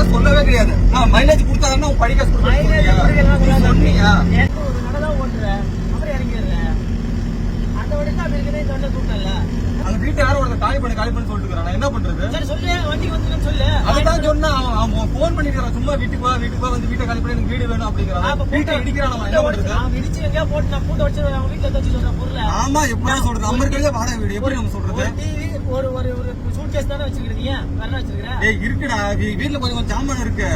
அதெல்லாம் சொல்லவே கிடையாது. நான் மைலேஜ் கொடுத்தாதான் உன் படிக்க சொன்னியா? அந்த வண்டி வீட்டை யாரும் ஒருத்தர் காலி பண்ணி காலி பண்ணி சொல்லிட்டு. நான் என்ன பண்றது? சரி சொல்லு. வண்டிக்கு வந்துருன்னு சொல்லு. அதுதான் சொன்னா அவன் போன் பண்ணிருக்கான் சும்மா வீட்டுக்கு வா வீட்டுக்கு வா வந்து வீட்டை காலி பண்ணி எனக்கு வீடு வேணும் அப்படிங்கிறான். அப்ப வீட்டை இடிக்கிறான் அவன்? என்ன பண்றது? இடிச்சு எங்கேயா போட்டு நான் பூட்ட வச்சு வீட்டுல வச்சு சொல்ற பொருளை. ஆமா எப்படி சொல்றது? நம்ம இருக்கிறதே வாடகை வீடு. எப்படி நம்ம சொல்றது? ஒரு ஒரு ஒரு சூட் கேஸ் தானே வச்சிருக்கீங்க வேற என்ன வச்சிருக்கிற ஏய் இருக்குடா வீ- வீட்டுல கொஞ்சம் கொஞ்சம் சாமான் இருக்கு.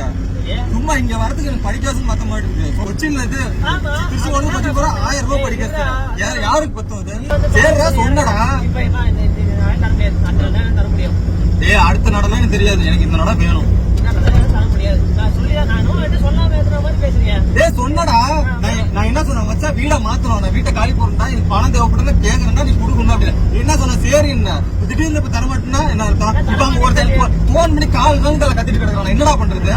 சும்மா இங்க வரதுக்கு எனக்கு படிக்காசும் மத்த மாட்டேங்குது கொச்சின்ல இது ஆமா. திருச்சி ஒண்ணு கொஞ்சம் போற ஆயிரம் ரூபாய் படிக்காசு யார் யாருக்கு பத்தும் அது சரிடா சொன்னடா ஏய் அடுத்த நடலாம் எனக்கு தெரியாது எனக்கு இந்த நடம் வேணும் சொன்னடா. நான் என்ன சொன்னேன்? வச்சா வீட மாத்தணும். நான் வீட்டை காலி போறேன்டா எனக்கு பணம் தேவைப்படுது கேக்குறேன்டா. நீ கொடுக்கணும் அப்படின்னு. என்ன சொன்ன? சரி என்ன? திடீர்னு இப்ப தரமாட்டேன்னா என்ன அர்த்தம்? இப்ப போன் பண்ணி கால் கால் கத்திட்டு கிடக்குறான். என்னடா பண்றது?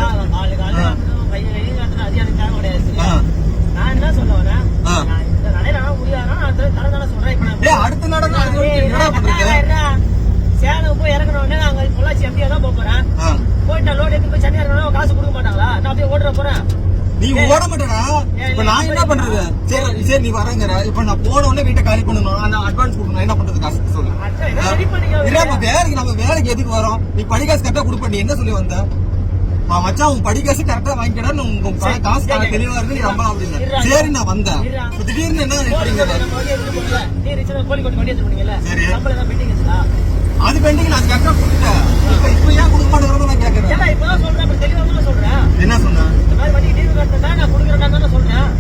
நான் என்ன சொல்ல வரேன்? ஆ. நான் இந்த நடையில நான் முடியாதுன்னா நான் தர- தரேன் சொல்றேன். இப்ப நான். ஏய் அடுத்த இருடா. சேலம் போய் இறங்குன உடனே நாங்க பொள்ளாச்சி தான் போறேன். போயிட்டு லோடு எடுத்து போய் சென்னை இறங்கினா காசு கொடுக்க மாட்டாங்களா? நான் அப்படியே ஓடுற போறேன். நீ ஓட மாட்டடா. இப்ப நான் என்ன பண்றது? சரி சரி நீ வரங்கிற. இப்ப நான் போன உடனே வீட்டை காலி பண்ணணும். நான் அட்வான்ஸ் கொடுக்கணும். என்ன பண்றது காசு? சொல்லு. இல்ல வேலைக்கு நம்ம வேலைக்கு எதுக்கு வரோம்? நீ படிக்காசு கரெக்டா கொடுப்ப. நீ என்ன சொல்லி வந்த? மச்சான் உன் படிக்காசு கரெக்டா வாங்கிக்கடா உங்க காசு தெளிவா இருக்கு. நீ நம்பலாம் அப்படின்னு. சரி நான் வந்தேன். திடீர்னு என்ன? சரி. அது பெண்டிங் நான் கரெக்டா கொடுத்துட்டேன் இப்ப இப்ப ஏன் கொடுக்க மாட்டேங்கிறத நான் கேக்குறேன் ஏன்டா இப்பதான் சொல்றேன், அப்புறம் தெளிவா தானே சொல்றேன். என்ன சொன்ன இந்த மாதிரி வண்டி leave கட்டினா நான் கொடுக்குறேன்டா தானே சொல்றேன்.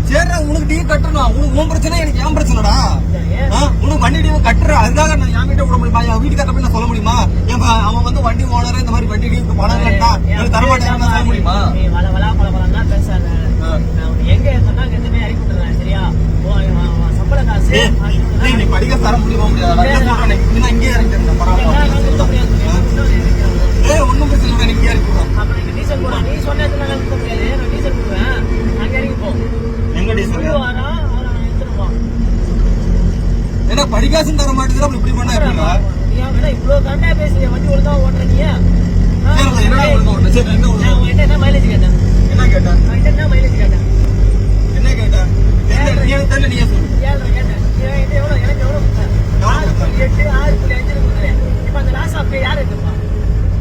சரிடா உனக்கு டீ கட்டணும் உனக்கு உன் பிரச்சனை எனக்கு ஏன் பிரச்சனைடா? உனக்கு வண்டி டீவு கட்டுற. அதுக்காக நான் என் வீட்டை விட முடியுமா? என் வீட்டுக்கார போய் நான் சொல்ல முடியுமா? என் அவன் வந்து வண்டி ஓனர் இந்த மாதிரி வண்டி டீவுக்கு பணம் கட்டா எனக்கு தர மாட்டேன் சொல்ல முடியுமா? எங்க இருந்து போய் இறக்கி விட்டுறேன், சரியா? சம்பள காசு, நீ படிக்க தர முடியுமா முடியாதா நான் என்ன சொல்றேன் நீ நான் இங்கே இறங்கிட்டேன் எல்லாம் நான் கொடுக்க முடியாது, பரவாயில்ல இன்னொரு இறக்கிறேன். ஏய் ஒண்ணும் பிரச்சனை இல்லை எனக்கு இங்கே இறக்கிடுறோம் அப்ப நீங்க டீசல் போடா. நீ சொன்னதுல நான் கொடுக்க முடியாது. நான் டீசல் போடுவேன். அங்க இறங்கி போ. எங்க ஒரு டீசல் வாரம், அவரை நான் எடுத்துட்டு போ. ஏன்னா படிக்காசும் தர மாட்டேங்குது அப்படி இப்படி பண்ணா அவன்கிட்ட இவ்வளவு கரெக்டா பேசுறிய, வண்டி ஒழுங்கா ஓட்டுற நீ? ஆ? சரி நான் என்ன ஒழுங்கா ஓட்டுறேன் சரி நான் என்ன நான் ஒழுங்கா உன்கிட்ட என்ன mileage கேட்டேன்? என்ன கேட்டேன் என்ன mileage கேட்டேன்? என்ன கேட்டேன் தெரியல, நீ எனக்கு தெரியல நீயே சொல்லு ஏழரை கேட்டேன். எவ்வளவு? எனக்கு எவ்வளவு? ஆறு புள்ளி எட்டு, ஆறு புள்ளி அஞ்சுன்னு கொடுக்குறேன். இப்ப அந்த லாஸ் பே யார் எடுத்துப்பா?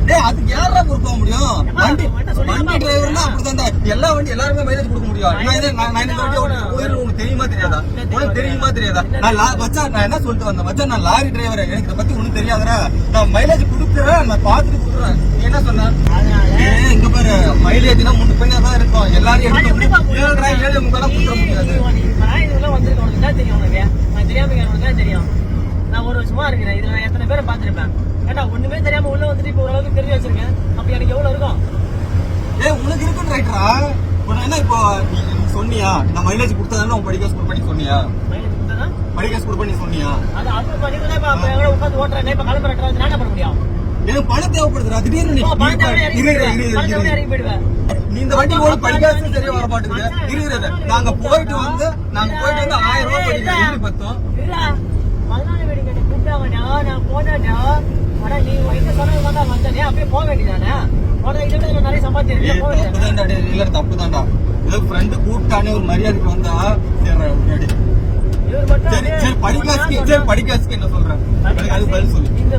டேய் அதுக்கு யாரா கொடுக்க முடியும் வண்டி வண்டி டிரைவர்னா எல்லா வண்டி எல்லாருமே மைலேஜ் கொடுக்க முடியும் நான் இது நான் நான் இந்த வண்டி ஓட்டுறேன் கோயில் உனக்கு தெரியுமா தெரியாதா? உனக்கு தெரியுமா தெரியாதா? நான் லா மச்சான் நான் என்ன சொல்லிட்டு வந்தேன்? மச்சான் நான் லாரி டிரைவர் எனக்கு இதை பத்தி ஒண்ணும் தெரியாதுடா. நான் மைலேஜ் கொடுக்குறேன். நான் பார்த்துட்டு கொடுக்குறேன். என்ன சொன்ன? அதனால ஏய், இங்க பாரு. மைலேஜ்னா முன்னு பின்னா தான் இருக்கும். எல்லாரும் ஏழு முக்கால் நீ- கொடுத்துட முடியாது. நீ- நீ இப்பதான் இதுல வந்திருக்க, உனக்கு என்ன தெரியும் உனக்கு? நான் தெரியாம என்ன தெரியும்? நான் ஒரு வருஷமா இருக்கிறேன். இதுல நான் எத்தனை பேரை பார்த்திருப்பேன். ஏன்டா, ஒண்ணுமே தெரியாம உள்ள வந்துட்டு இப்ப ஓரளவுக்கு தெரிஞ்சு வச்சிருக்கேன். அப்ப எனக்கு எவ்வளவு இருக்கும்? ஏய் உனக்கு இருக்குன்னு ரைட்டரா என்ன இப்போ சொன்னியா? நான் மைலேஜ் கொடுத்ததானே உன் படிக்க ஸ்கூல் பண்ணி சொன்னியா? படிக்க ஸ்கூல் பண்ணி சொன்னியா? உட்கார்ந்து ஓட்டுறேன். இப்ப கிளம்புறேன். என்ன பண்ண முடியும்? எனக்கு பணம் தேவைப்படுதுடா. திடீர்னு நீ இந்த வண்டி ஓட படிக்காசு சரியா வர மாட்டேங்குது. இரு, இரு, இரு. நாங்க போயிட்டு வந்து நாங்க போயிட்டு வந்து ஆயிரம் ரூபாய் படிக்கிறோம். பத்தோம் பதினாலு வெடிக்கு என்னை கூப்பிட்டாங்கடா, நான் போனேன்டா. அட, நீ எங்க சொன்னது வந்தேனே, அப்படியே போக வேண்டியதானே? நிறைய? தப்புதான்டா டேய், இல்ல தப்புதான்டா ஏதோ ஃப்ரெண்டு கூப்பிட்டானே ஒரு மரியாதைக்கு வந்தா சரி முன்னாடி. இவர் மட்டும் சரி அப்படியே சரி படிக்காசுக்கு சரி படிக்காசுக்கு என்ன சொல்றேன்? எனக்கு அது பதில் சொல்லு. இந்த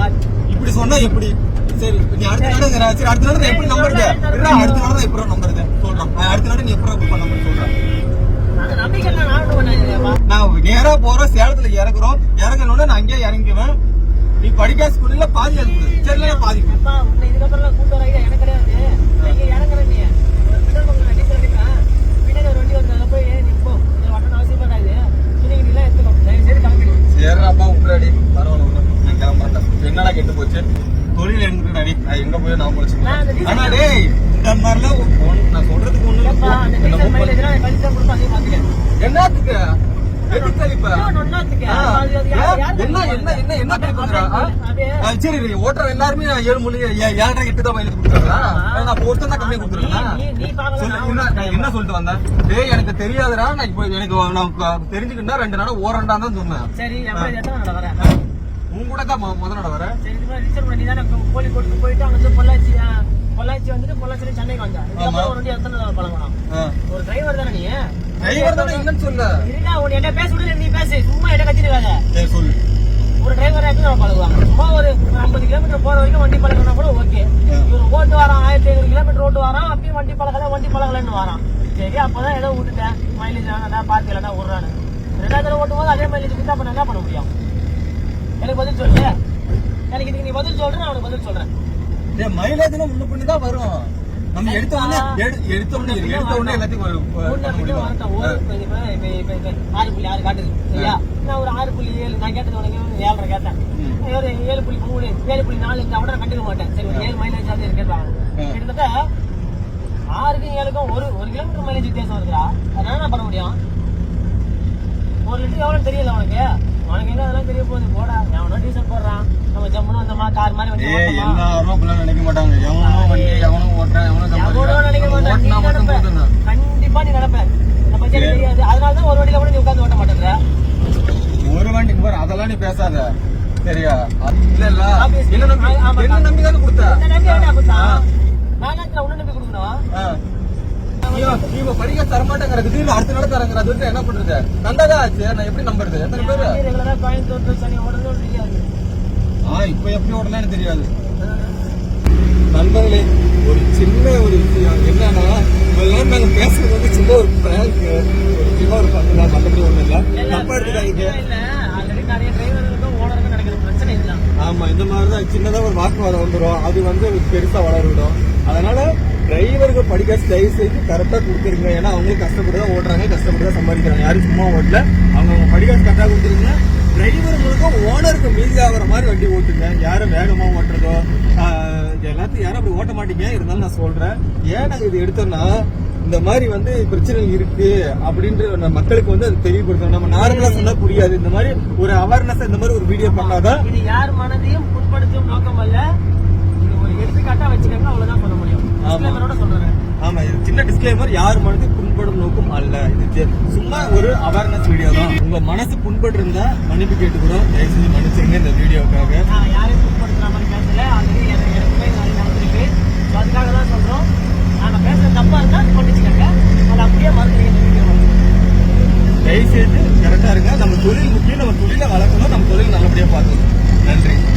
அடுத்த இப்படி சொன்னா எப்படி? சரி நீ அடுத்த சரி. அடுத்த நட எப்படி நம்பருது இல்ல அடுத்த நட எப்படி நம்பருது சொல்றேன். அடுத்த நட நீ எப்படி பண்ண சொல்றேன் அந்த நம்பிக்கை நான் ஆர்டர் பண்ணேன்ப்பா. நான் நேரா போறோம் சேலத்துல இறங்குறோம் இறங்கணும்னா நான் அங்கேயே இறங்குவேன் நீ படிக்காத ஸ்கூல்ல பாதி அது சரி இல்லையா பாதி கொடு. அப்பா, உன்னை இறங்குறேன் கூட்டு எனக்கு கிடையாது. சரி ஓட்டர் எல்லாருமே ஏழு மணி ஏழரை எட்டு தான் எழுதி கொடுத்துருக்கா நான் ஒருத்தர் தான் கம்மியா கொடுத்துருக்கேன்? என்ன சொல்லிட்டு வந்தேன் டேய் எனக்கு தெரியாதுடா நான் இப்போ எனக்கு நான் தெரிஞ்சுக்கிட்டா ரெண்டு நாள் ஓரண்டா தான் சொன்னேன். உன் கூட தான் முதல் நட வர கோழிக்கோட்டுக்கு போயிட்டு அங்க பொள்ளாச்சி பொள்ளாச்சி வந்துட்டு பொள்ளாச்சி சென்னைக்கு வந்தேன் ஒரு டிரைவர் தானே நீ? டிரைவர் தானே இல்லைன்னு சொல்ல இருடா உன் என்ன பேச விடு நீ பேசு. சும்மா என்ன சரி சொல்லு. ஒரு டிரைவர் எப்படி நம்ம பழகுவாங்க. சும்மா ஒரு ஐம்பது கிலோமீட்டர் போற வரைக்கும் வண்டி பழகணும் கூட ஓகே இவர் ஓட்டு வரான் ஆயிரத்தி ஐநூறு கிலோமீட்டர் ஓட்டு வரான் அப்பயும் வண்டி பழகல வண்டி பழகலன்னு வரான். சரி அப்பதான் ஏதோ விட்டுட்டேன். மைலேஜ் வேணாடா பார்த்து இல்லடா விடுறான்னு ரெண்டாவது தடவை ஓட்டும் போது அதே மைலேஜ் அப்ப நான் என்ன பண்ண முடியும்? எனக்கு பதில் சொல்லு. எனக்கு இதுக்கு நீ பதில் சொல்றேன் நான் உனக்கு பதில் சொல்றேன். மைலேஜ்னா முன்ன பண்ணி தான் வரும். நம்ம எடுத்த உடனே எடுத்த உடனே எடுத்த உடனே எல்லாத்தையும் ஆறு புள்ளி ஆறு காட்டுது. சரியா? நான் ஒரு ஆறு புள்ளி ஏழு நான் கேட்டது உனக்கு ஏழரை கேட்டேன். ஒரு ஏழு புள்ளி மூணு ஏழு புள்ளி நாலு இருந்தா கூட நான் கண்டுக்க மாட்டேன். சரி ஒரு ஏழு மைலேஜ் கேட்டாங்க ம். கிட்டத்தட்ட ஆறுக்கும் ஏழுக்கும் ஒரு ஒரு கிலோமீட்டர் மைலேஜ் வித்தியாசம் அதனால நான் பண்ண முடியும். ஒரு லிட்டர் எவ்வளவு தெரியல உனக்கு. உனக்கு என்ன அதெல்லாம் தெரிய போகுது. போடா. எவனோ டீசல் போடுறான். நம்ம ஜம்முன்னு வந்தோமா கார் மாதிரி வண்டி எல்லாரும் நினைக்க மாட்டாங்க. எவனோ வண்டி எவனோ ஓட்டுறான் எவனோ எவ்வளோ நினைக்க மாட்டேன். நீ ஓட்டினா மட்டும் நினைப்ப. போதும் கண்டிப்பா நீ நினைப்ப. இதை பத்தி எனக்கு தெரியாது. அதனாலதான் ஒரு வண்டியில கூட நீ உட்கார்ந்து ஓட்ட மாட்டேங்கிற. ஒரு வண்டி பாரு அதெல்லாம் நீ பேசாத. சரியா? இல்ல இல்ல. என்ன நம்பி. என்ன நம்பி தானே கொடுத்த இப்ப படிக்க தரமாட்டேங்கிற திடீர்னு அடுத்த நாள் தரங்கிற அது என்ன பண்றது? நந்தாதான் ஆச்சு? நான் எப்படி நம்புறது? எத்தனை பேரு? நீ regular ah Coimbatore to Chennai ஓடணும்னு தெரியாது. ஆ இப்ப எப்படி உடனே தெரியாது. நண்பர்களே ஒரு சின்ன ஒரு விஷயம் என்னன்னா இவெல்லாம் நாங்க பேசுறது வந்து சின்ன ஒரு பிராங்க் ஒரு சின்ன ஒரு பத்து தான் மற்றபடி ஒண்ணும் இல்ல. இல்ல, தப்பா எடுத்துக்காதீங்க. நிறைய நடக்கிற பிரச்சனை இதுதான். ஆமா இந்த மாதிரிதான் சின்னதா ஒரு வாக்குவாதம் வந்துடும் அது வந்து பெருசா வளர்விடும் அதனால டிரைவருக்கு படிக்க தயவு செய்து கரெக்டா கொடுத்துருங்க. ஏன்னா அவங்களும் கஷ்டப்பட்டு தான் ஓட்டுறாங்க கஷ்டப்பட்டு தான் சம்பாதிக்கிறாங்க. யாரும் சும்மா ஓட்டல அவங்க அவங்க படிக்க கரெக்டா கொடுத்துருங்க. டிரைவர்களுக்கும் ஓனருக்கு மீதி ஆகிற மாதிரி வண்டி ஓட்டுங்க. யாரும் வேகமா ஓட்டுறதோ எல்லாத்தையும் யாரும் அப்படி ஓட்ட மாட்டீங்க. இருந்தாலும் நான் சொல்றேன். ஏன் நாங்க இது எடுத்தோம்னா இந்த மாதிரி வந்து பிரச்சனைகள் இருக்கு அப்படின்ற மக்களுக்கு வந்து அது தெரியப்படுத்தணும். நம்ம நார்மலா சொன்னா புரியாது. இந்த மாதிரி ஒரு அவேர்னஸ் இந்த மாதிரி ஒரு வீடியோ பண்ணாதான் இது யார் மனதையும் புண்படுத்தும் நோக்கம் அல்ல. எடுத்துக்காட்டா வச்சுக்கோங்க அவ்வளவுதான் சொல்ல முடியும். சொல்றேன். ஆமா இது சின்ன டிஸ்க்ளைமர் யார் மனது புண்படும் நோக்கம் அல்ல. இது சும்மா ஒரு அவேர்னஸ் வீடியோ தான். உங்க மனசு புண்பட்டு இருந்தா மன்னிப்பு கேட்டுக்கிறோம். தயவு செஞ்சு மன்னிச்சிருங்க இந்த வீடியோக்காக நான் யாரையும் புண்படுத்துற மாதிரி பேசல ஆல்ரெடி எனக்கு எனக்குமே நிறைய நடந்திருக்கு ஸோ அதுக்காக தான் சொல்றோம் நாங்க பேசுறது தப்பா இருந்தா மன்னிச்சுக்கோங்க அதை அப்படியே மறுக்கிறீங்க இந்த வீடியோ தயவு செய்து கரெக்டா இருங்க நம்ம தொழில் முக்கியம். நம்ம தொழிலை வளர்க்கணும் நம்ம தொழில் நல்லபடியாக பார்க்கணும். நன்றி.